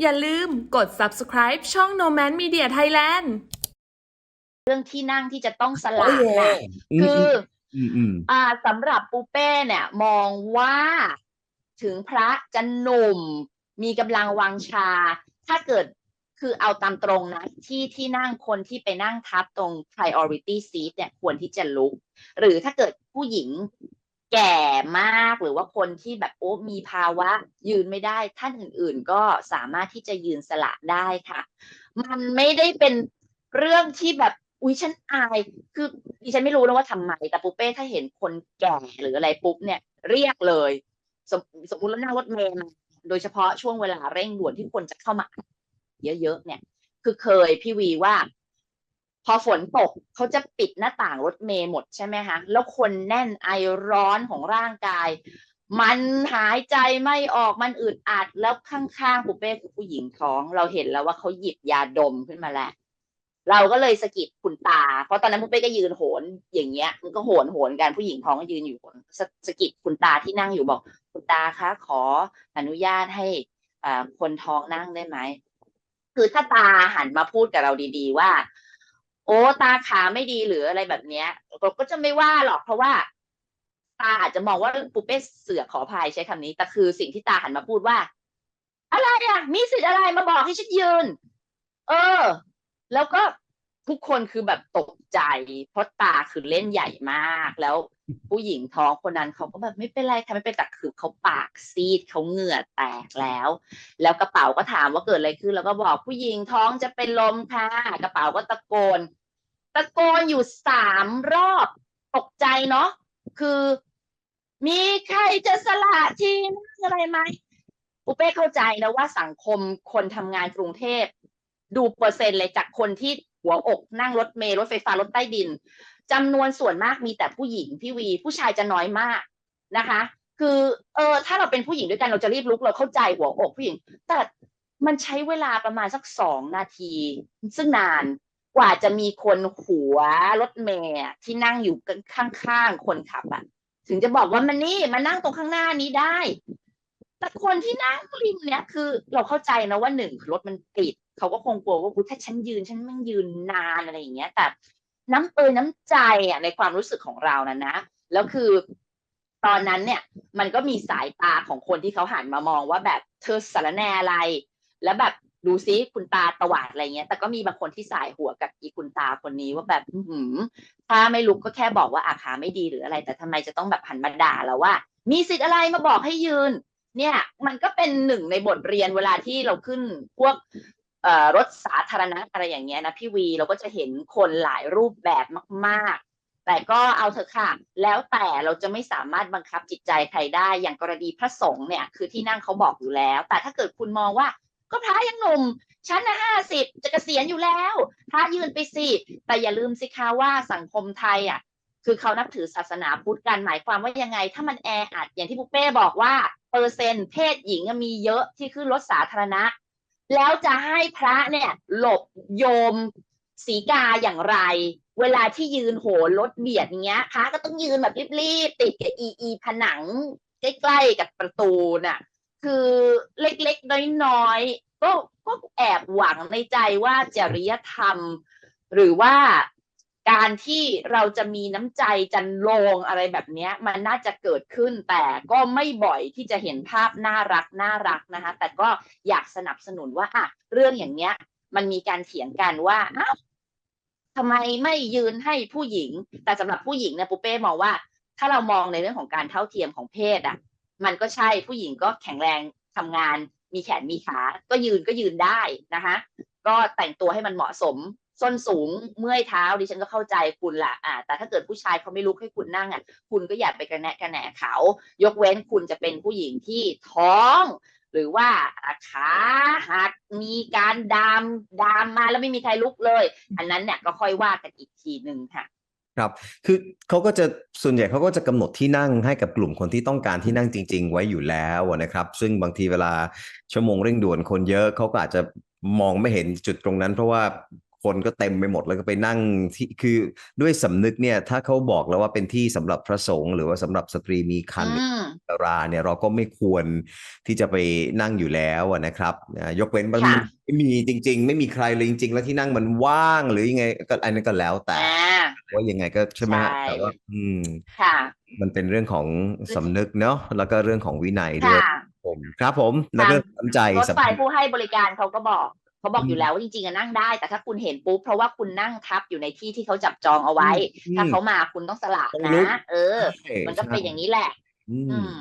อย่าลืมกด subscribe ช่อง Noman Media Thailand เรื่องที่นั่งที่จะต้องสโอ้ละยนะอืมคืออืมอืมอ่าสำหรับปูเป้เนี่ย มองว่าถึงพระจะหนุ่ม มีกำลังวังชา ถ้าเกิดคือเอาตามตรงนะ ที่ที่นั่งคนที่ไปนั่งทับตรง priority seat เนี่ยควรที่จะลุก หรือถ้าเกิดผู้หญิง แก่มากหรือว่าคนที่แบบโอ้มีภาวะ ยืนไม่ได้ ท่านอื่น ๆ ก็สามารถที่จะยืนสละได้ค่ะ มันไม่ได้เป็นเรื่องที่แบบอุ๊ยฉันอาย คือดิฉันไม่รู้นะว่าทำไม แต่ปุ๊เป้ถ้าเห็นคนแก่หรืออะไรปุ๊บเนี่ย เรียกเลย สมสมมติเรานั่งรถเมล์โดยเฉพาะช่วงเวลาเร่งด่วนที่คนจะเข้ามา เยอะๆเนี่ย คือเคยพี่วีว่า พอฝนตกเขาจะปิดหน้าต่างรถเมล์หมดใช่ไหมคะแล้วคนแน่นไอร้อนของร่างกาย มันหายใจไม่ออกมันอึดอัดแล้วข้างๆปุ๊เป้คือผู้หญิงท้อง เราเห็นแล้วว่าเขาหยิบยาดมขึ้นมาแล้วเราก็เลยสะกิดคุณตา เพราะตอนนั้นปุ๊เป้ก็ยืนโหนอย่างเงี้ย มันก็โหนโหนกันผู้หญิงท้องก็ยืนอยู่สสะกิดคุณตาที่นั่งอยู่บอก คุณตาคะขออนุญาตให้อ่าคนท้องนั่งได้ไหมคือถ้าตาหันมาพูดกับเราดี ๆ ว่า โอ้ตาขาไม่ดีหรืออะไรแบบเนี้ยเราก็จะไม่ว่าหรอกเพราะว่า ตาอาจจะมองว่าปูเป้เสือขออภัยใช้คำนี้แต่คือสิ่งที่ตาหันมาพูดว่า อะไรอะ มีสิทธิ์อะไรมาบอกให้ฉันยืน เออ แล้วก็ทุกคนคือแบบตกใจ เพราะตาคือเล่นใหญ่มาก แล้วผู้หญิงท้องคนนั้นเขาก็แบบไม่เป็นไรค่ะไม่เป็นแต่คือเขาปากซีดเขาเหงื่อแตกแล้ว แล้วกระเป๋าก็ถามว่าเกิดอะไรขึ้น แล้วก็บอกผู้หญิงท้องจะเป็นลมค่ะกระเป๋าก็ตะโกน ตะโกนอยู่สามรอบตกใจเนาะคือ มีใครจะสละที่นั่งอะไรไหมปุเป้เข้าใจนะว่าสังคมคนทำงานกรุงเทพ ดูเปอร์เซ็นต์เลยจากคนที่หัวอกนั่งรถเมล์รถไฟฟ้ารถใต้ดินจำนวนส่วนมากมีแต่ผู้หญิงพี่วี ผู้ชายจะน้อยมากนะคะ คือเออถ้าเราเป็นผู้หญิงด้วยกันเราจะรีบลุกเราเข้าใจหัวอกผู้หญิง แต่มันใช้เวลาประมาณสักสองนาที ซึ่งนาน กว่าจะมีคนหัวรถเมล์ที่นั่งอยู่ข้างๆคนขับอะถึงจะบอกว่ามันนี่มานั่งตรงข้างหน้านี้ได้ แต่คนที่นั่งริมเนี่ยคือ เราเข้าใจนะว่าหนึ่งรถมันติดเขาก็คงกลัวว่าถ้าฉันยืนฉันไม่ยืนนานอะไรอย่างเงี้ย แต่ น้ำเอยน้ำใจอะในความรู้สึกของเรานะนะแล้วคือตอนนั้นเนี่ย มันก็มีสายตาของคนที่เขาหันมามองว่าแบบเธอสารแนอะไร แล้วแบบ ดูซิคุณตาตวาดอะไรเงี้ย แต่ก็มีบางคนที่สายหัวกับอีคุณตาคนนี้ว่าแบบหือถ้าไม่ลุกก็แค่บอกว่าอาขาไม่ดีหรืออะไร แต่ทำไมจะต้องแบบหันมาด่าเราว่า มีสิทธิ์อะไรมาบอกให้ยืน เนี่ย มันก็เป็นหนึ่งในบทเรียนเวลาที่เราขึ้นพวกรถสาธารณะอะไรอย่างเงี้ยนะพี่วีเราก็จะเห็นคนหลายรูปแบบมากๆ แต่ก็เอาเถอะค่ะ แล้วแต่เราจะไม่สามารถบังคับจิตใจใครได้อย่างกรณีพระสงฆ์เนี่ย คือที่นั่งเขาบอกอยู่แล้ว แต่ถ้าเกิดคุณมองว่า ก็พระยังหนุ่มฉันนะห้าสิบจะเกษียณอยู่แล้ว พระยืนไปสิแต่อย่าลืมสิคะว่าสังคมไทยอะ คือเขานับถือศาสนาพุทธกันหมายความว่ายังไง ถ้ามันแออัดอย่างที่ปุ๊เป้บอกว่าเปอร์เซ็นต์เพศหญิงมีเยอะที่ขึ้นรถสาธารณะ แล้วจะให้พระเนี่ยหลบโยมสีกาอย่างไร เวลาที่ยืนโหนรถเบียดเงี้ยพระก็ต้องยืนแบบรีบๆติดกับอีอีผนังใกล้ๆกับประตูน่ะ คือเล็กๆ น้อยๆ ก็ก็แอบหวังในใจว่าจริยธรรม หรือว่าการที่เราจะมีน้ำใจจันโลงอะไรแบบนี้มันน่าจะเกิดขึ้นแต่ก็ไม่บ่อยที่จะเห็นภาพน่ารักน่ารักนะคะ แต่ก็อยากสนับสนุนว่าอะเรื่องอย่างเนี้ย มันมีการเถียงกันว่าอ้าวทำไมไม่ยืนให้ผู้หญิง แต่สำหรับผู้หญิงเนี่ยปูเป้มองว่า ถ้าเรามองในเรื่องของการเท่าเทียมของเพศอะ มันก็ใช่ผู้หญิงก็แข็งแรงทำงาน มีแขนมีขา ก็ยืนก็ยืนได้นะคะก็แต่งตัวให้มันเหมาะสมส้นสูงเมื่อยเท้าดิฉันก็เข้าใจคุณละอ่า แต่ถ้าเกิดผู้ชายเขาไม่ลุกให้คุณนั่งอะ คุณก็อย่าไปกระแนะกระแหนเขา ยกเว้นคุณจะเป็นผู้หญิงที่ท้อง หรือว่าขาหักมีการดามดามมาแล้วไม่มีใครลุกเลย อันนั้นเนี่ยก็ค่อยว่ากันอีกทีหนึ่งค่ะ ครับ คือเขาก็จะส่วนใหญ่เขาก็จะกำหนดที่นั่งให้กับกลุ่มคนที่ต้องการที่นั่งจริง ๆ ไว้อยู่แล้วนะครับ ซึ่งบางทีเวลาชั่วโมงเร่งด่วนคนเยอะเขาก็อาจจะมองไม่เห็นจุดตรงนั้น เพราะว่า คนก็เต็มไปหมดแล้วก็ไปนั่งที่คือด้วยสำนึกเนี่ยถ้าเขาบอกแล้วว่าเป็นที่สำหรับพระสงฆ์หรือว่าสำหรับสตรีมีครรภ์อืมดาราเนี่ยเราก็ไม่ควรที่จะไปนั่งอยู่แล้วอะนะครับอ่ายกเว้นว่าค่ะไม่มีจริง ๆ ไม่มีใครเลยจริง ๆ แล้วที่นั่งมันว่างหรือยังไงก็อันนั้นก็แล้วแต่อ่าว่ายังไงก็ใช่ไหมฮะใช่แต่ว่าอืมค่ะมันเป็นเรื่องของสำนึกเนาะแล้วก็เรื่องของวินัยด้วยค่ะผมครับผมและทางเรื่องน้ำใจรถสำไฟคัญผู้ให้บริการเขาก็บอก เขาบอกอืมอยู่แล้วว่าจริงๆอะนั่งได้ แต่ถ้าคุณเห็นปุ๊บเพราะว่าคุณนั่งทับอยู่ในที่ที่เขาจับจองเอาไว้อืมถ้าเขามาคุณต้องสละต้องลุกนะ เออใช่มันก็เป็นอย่างนี้แหละ อืมอืม